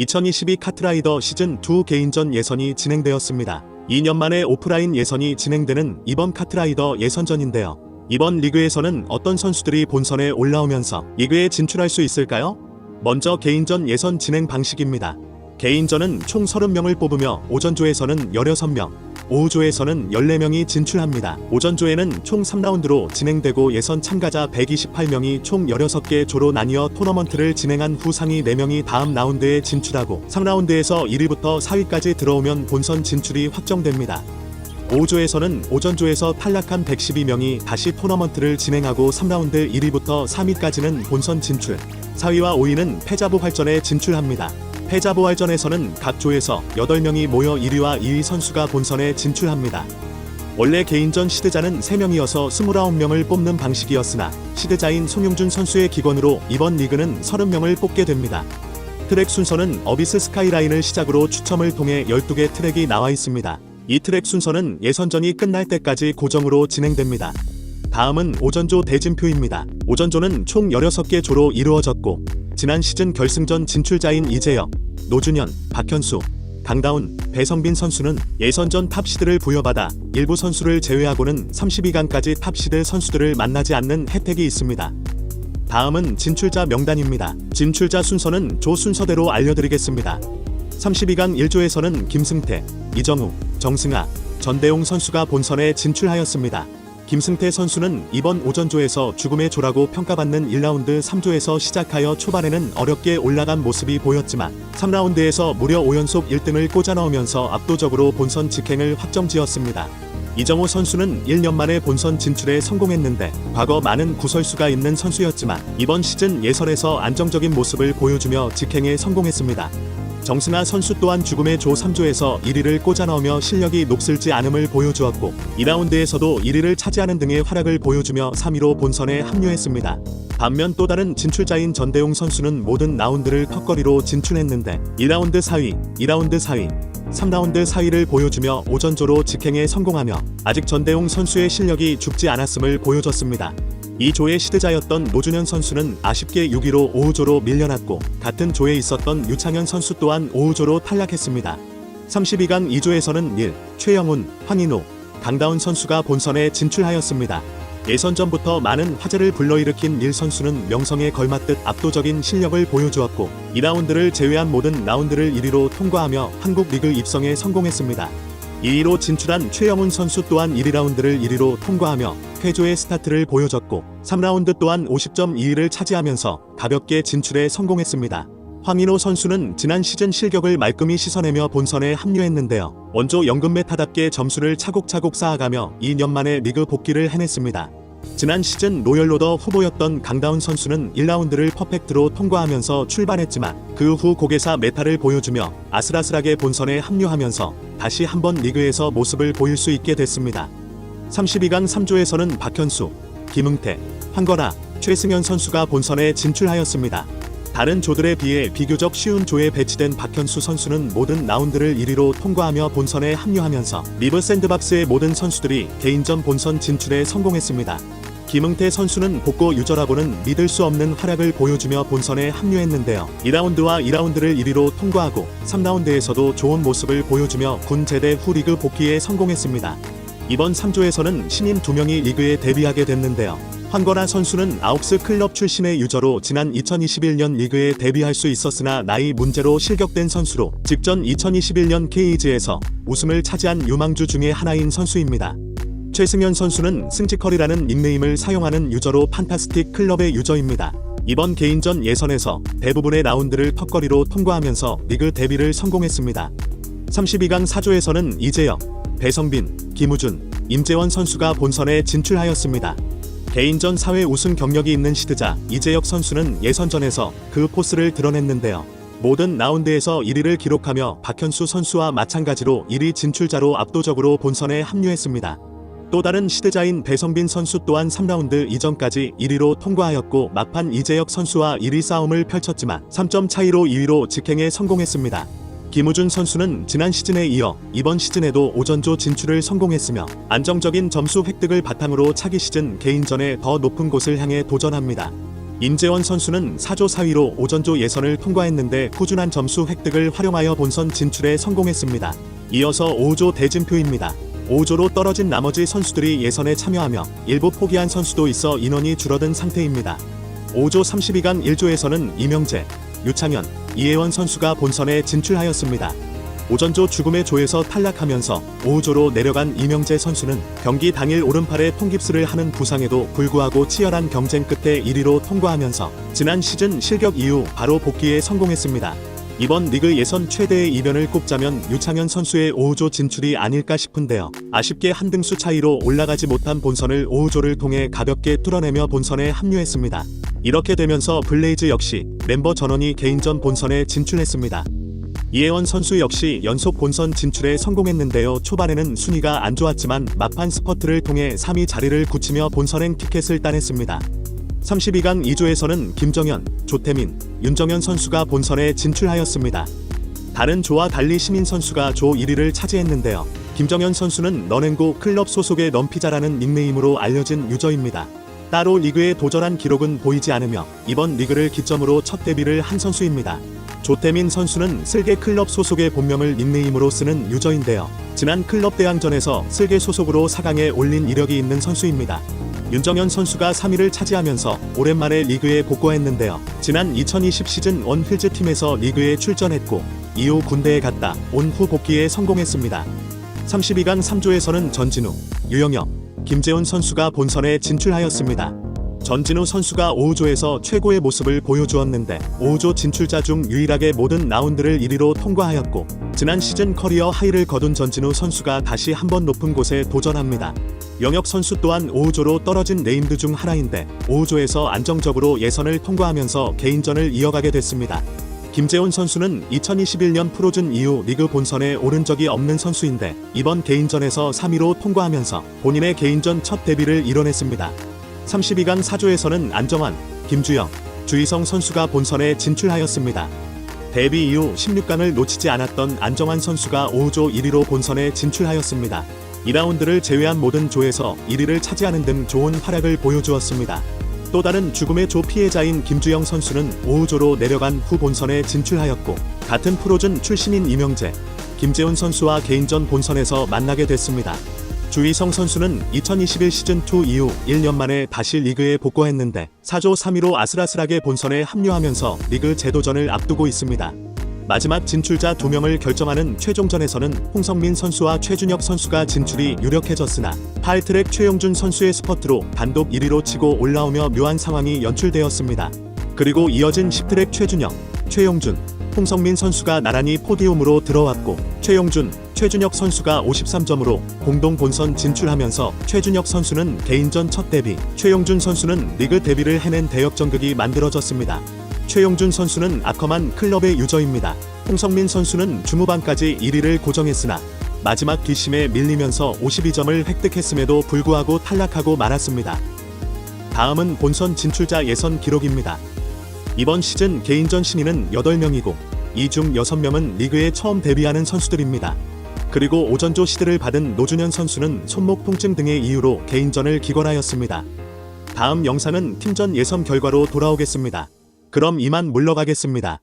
2022 카트라이더 시즌2 개인전 예선이 진행되었습니다. 2년 만에 오프라인 예선이 진행되는 이번 카트라이더 예선전인데요. 이번 리그에서는 어떤 선수들이 본선에 올라오면서 리그에 진출할 수 있을까요? 먼저 개인전 예선 진행 방식입니다. 개인전은 총 30명을 뽑으며 오전조에서는 16명, 오후조에서는 14명이 진출합니다. 오전조에는 총 3라운드로 진행되고 예선 참가자 128명이 총 16개 조로 나뉘어 토너먼트를 진행한 후 상위 4명이 다음 라운드에 진출하고 3라운드에서 1위부터 4위까지 들어오면 본선 진출이 확정됩니다. 5조에서는 오전조에서 탈락한 112명이 다시 토너먼트를 진행하고 3라운드 1위부터 3위까지는 본선 진출, 4위와 5위는 패자부 활전에 진출합니다. 패자부 활전에서는 각 조에서 8명이 모여 1위와 2위 선수가 본선에 진출합니다. 원래 개인전 시드자는 3명이어서 29명을 뽑는 방식이었으나 시드자인 송용준 선수의 기권으로 이번 리그는 30명을 뽑게 됩니다. 트랙 순서는 어비스 스카이라인을 시작으로 추첨을 통해 12개 트랙이 나와 있습니다. 이 트랙 순서는 예선전이 끝날 때까지 고정으로 진행됩니다. 다음은 오전조 대진표입니다. 오전조는 총 16개 조로 이루어졌고 지난 시즌 결승전 진출자인 이재혁, 노준현, 박현수, 강다운, 배성빈 선수는 예선전 탑시드를 부여받아 일부 선수를 제외하고는 32강까지 탑시드 선수들을 만나지 않는 혜택이 있습니다. 다음은 진출자 명단입니다. 진출자 순서는 조 순서대로 알려드리겠습니다. 32강 1조에서는 김승태, 이정우, 정승아, 전대용 선수가 본선에 진출하였습니다. 김승태 선수는 이번 오전조에서 죽음의 조라고 평가받는 1라운드 3조에서 시작하여 초반에는 어렵게 올라간 모습이 보였지만 3라운드에서 무려 5연속 1등을 꽂아 넣으면서 압도적으로 본선 직행을 확정지었습니다. 이정호 선수는 1년 만에 본선 진출에 성공했는데 과거 많은 구설수가 있는 선수였지만 이번 시즌 예선에서 안정적인 모습을 보여주며 직행에 성공했습니다. 정승아 선수 또한 죽음의 조 3조에서 1위를 꽂아 넣으며 실력이 녹슬지 않음을 보여주었고 2라운드에서도 1위를 차지하는 등의 활약을 보여주며 3위로 본선에 합류했습니다. 반면 또 다른 진출자인 전대용 선수는 모든 라운드를 턱걸이로 진출했는데 2라운드 4위, 2라운드 4위, 3라운드 4위를 보여주며 오전조로 직행에 성공하며 아직 전대용 선수의 실력이 죽지 않았음을 보여줬습니다. 이 조의 시드자였던 노준현 선수는 아쉽게 6위로 5조로 밀려났고 같은 조에 있었던 유창현 선수 또한 5조로 탈락했습니다. 32강 2조에서는 1, 최영훈, 황인호, 강다운 선수가 본선에 진출하였습니다. 예선전부터 많은 화제를 불러일으킨 닐 선수는 명성에 걸맞듯 압도적인 실력을 보여주었고 2라운드를 제외한 모든 라운드를 1위로 통과하며 한국 리그 입성에 성공했습니다. 2위로 진출한 최영훈 선수 또한 1위 라운드를 1위로 통과하며 쾌조의 스타트를 보여줬고 3라운드 또한 50점 2위를 차지하면서 가볍게 진출에 성공했습니다. 황인호 선수는 지난 시즌 실격을 말끔히 씻어내며 본선에 합류했는데요. 원조 연금 메타답게 점수를 차곡차곡 쌓아가며 2년 만에 리그 복귀를 해냈습니다. 지난 시즌 로열로더 후보였던 강다운 선수는 1라운드를 퍼펙트로 통과하면서 출발했지만 그 후 고개사 메타를 보여주며 아슬아슬하게 본선에 합류하면서 다시 한번 리그에서 모습을 보일 수 있게 됐습니다. 32강 3조에서는 박현수, 김응태, 황건아, 최승현 선수가 본선에 진출하였습니다. 다른 조들에 비해 비교적 쉬운 조에 배치된 박현수 선수는 모든 라운드를 1위로 통과하며 본선에 합류하면서 리브 샌드박스의 모든 선수들이 개인전 본선 진출에 성공했습니다. 김응태 선수는 복고 유저라고는 믿을 수 없는 활약을 보여주며 본선에 합류했는데요. 2라운드와 2라운드를 1위로 통과하고 3라운드에서도 좋은 모습을 보여주며 군 제대 후 리그 복귀에 성공했습니다. 이번 3조에서는 신인 2명이 리그에 데뷔하게 됐는데요. 황건아 선수는 아홉스 클럽 출신의 유저로 지난 2021년 리그에 데뷔할 수 있었으나 나이 문제로 실격된 선수로 직전 2021년 K이즈에서 우승을 차지한 유망주 중의 하나인 선수입니다. 최승현 선수는 승지컬이라는 닉네임을 사용하는 유저로 판타스틱 클럽의 유저입니다. 이번 개인전 예선에서 대부분의 라운드를 턱걸이로 통과하면서 리그 데뷔를 성공했습니다. 32강 4조에서는 이재혁, 배성빈, 김우준, 임재원 선수가 본선에 진출하였습니다. 개인전 사회 우승 경력이 있는 시드자 이재혁 선수는 예선전에서 그 포스를 드러냈는데요. 모든 라운드에서 1위를 기록하며 박현수 선수와 마찬가지로 1위 진출자로 압도적으로 본선에 합류했습니다. 또 다른 시드자인 배성빈 선수 또한 3라운드 이전까지 1위로 통과하였고 막판 이재혁 선수와 1위 싸움을 펼쳤지만 3점 차이로 2위로 직행에 성공했습니다. 김우준 선수는 지난 시즌에 이어 이번 시즌에도 오전조 진출을 성공했으며 안정적인 점수 획득을 바탕으로 차기 시즌 개인전에 더 높은 곳을 향해 도전합니다. 임재원 선수는 4조 4위로 오전조 예선을 통과했는데 꾸준한 점수 획득을 활용하여 본선 진출에 성공했습니다. 이어서 5조 대진표입니다. 5조로 떨어진 나머지 선수들이 예선에 참여하며 일부 포기한 선수도 있어 인원이 줄어든 상태입니다. 5조 32강 1조에서는 이명재, 유창현, 이혜원 선수가 본선에 진출하였습니다. 오전조 죽음의 조에서 탈락하면서 5조로 내려간 이명재 선수는 경기 당일 오른팔에 통깁스를 하는 부상에도 불구하고 치열한 경쟁 끝에 1위로 통과하면서 지난 시즌 실격 이후 바로 복귀에 성공했습니다. 이번 리그 예선 최대의 이변을 꼽자면 유창현 선수의 5조 진출이 아닐까 싶은데요. 아쉽게 한 등수 차이로 올라가지 못한 본선을 5조를 통해 가볍게 뚫어내며 본선에 합류했습니다. 이렇게 되면서 블레이즈 역시 멤버 전원이 개인전 본선에 진출했습니다. 이혜원 선수 역시 연속 본선 진출에 성공했는데요. 초반에는 순위가 안 좋았지만 막판 스퍼트를 통해 3위 자리를 굳히며 본선행 티켓을 따냈습니다. 32강 2조에서는 김정현, 조태민, 윤정현 선수가 본선에 진출하였습니다. 다른 조와 달리 시민 선수가 조 1위를 차지했는데요. 김정현 선수는 런앤고 클럽 소속의 럼피자라는 닉네임으로 알려진 유저입니다. 따로 리그에 도전한 기록은 보이지 않으며 이번 리그를 기점으로 첫 데뷔를 한 선수입니다. 조태민 선수는 슬개 클럽 소속의 본명을 닉네임으로 쓰는 유저인데요. 지난 클럽 대항전에서 슬개 소속으로 4강에 올린 이력이 있는 선수입니다. 윤정현 선수가 3위를 차지하면서 오랜만에 리그에 복귀했는데요. 지난 2020 시즌 원 힐즈 팀에서 리그에 출전했고 이후 군대에 갔다 온 후 복귀에 성공했습니다. 32강 3조에서는 전진우, 유영혁, 김재훈 선수가 본선에 진출하였습니다. 전진우 선수가 5조에서 최고의 모습을 보여주었는데 5조 진출자 중 유일하게 모든 라운드를 1위로 통과하였고 지난 시즌 커리어 하이를 거둔 전진우 선수가 다시 한 번 높은 곳에 도전합니다. 영혁 선수 또한 5조로 떨어진 네임드 중 하나인데 5조에서 안정적으로 예선을 통과하면서 개인전을 이어가게 됐습니다. 김재훈 선수는 2021년 프로즌 이후 리그 본선에 오른 적이 없는 선수인데 이번 개인전에서 3위로 통과하면서 본인의 개인전 첫 데뷔를 이뤄냈습니다. 32강 4조에서는 안정환, 김주영, 주희성 선수가 본선에 진출하였습니다. 데뷔 이후 16강을 놓치지 않았던 안정환 선수가 5조 1위로 본선에 진출하였습니다. 2라운드를 제외한 모든 조에서 1위를 차지하는 등 좋은 활약을 보여주었습니다. 또 다른 죽음의 조 피해자인 김주영 선수는 5조로 내려간 후 본선에 진출하였고 같은 프로즌 출신인 이명재, 김재훈 선수와 개인전 본선에서 만나게 됐습니다. 주희성 선수는 2021 시즌2 이후 1년 만에 다시 리그에 복귀했는데 4조 3위로 아슬아슬하게 본선에 합류하면서 리그 재도전을 앞두고 있습니다. 마지막 진출자 2명을 결정하는 최종전에서는 홍성민 선수와 최준혁 선수가 진출이 유력해졌으나 파이트랙 최용준 선수의 스퍼트로 단독 1위로 치고 올라오며 묘한 상황이 연출되었습니다. 그리고 이어진 10트랙 최준혁, 최용준, 홍성민 선수가 나란히 포디움으로 들어왔고 최용준, 최준혁 선수가 53점으로 공동 본선 진출하면서 최준혁 선수는 개인전 첫 데뷔, 최용준 선수는 리그 데뷔를 해낸 대역전극이 만들어졌습니다. 최용준 선수는 아커만 클럽의 유저입니다. 홍성민 선수는 주무반까지 1위를 고정했으나 마지막 뒷심에 밀리면서 52점을 획득했음에도 불구하고 탈락하고 말았습니다. 다음은 본선 진출자 예선 기록입니다. 이번 시즌 개인전 신인은 8명이고 이 중 6명은 리그에 처음 데뷔하는 선수들입니다. 그리고 오전조 시드를 받은 노준현 선수는 손목 통증 등의 이유로 개인전을 기권하였습니다. 다음 영상은 팀전 예선 결과로 돌아오겠습니다. 그럼 이만 물러가겠습니다.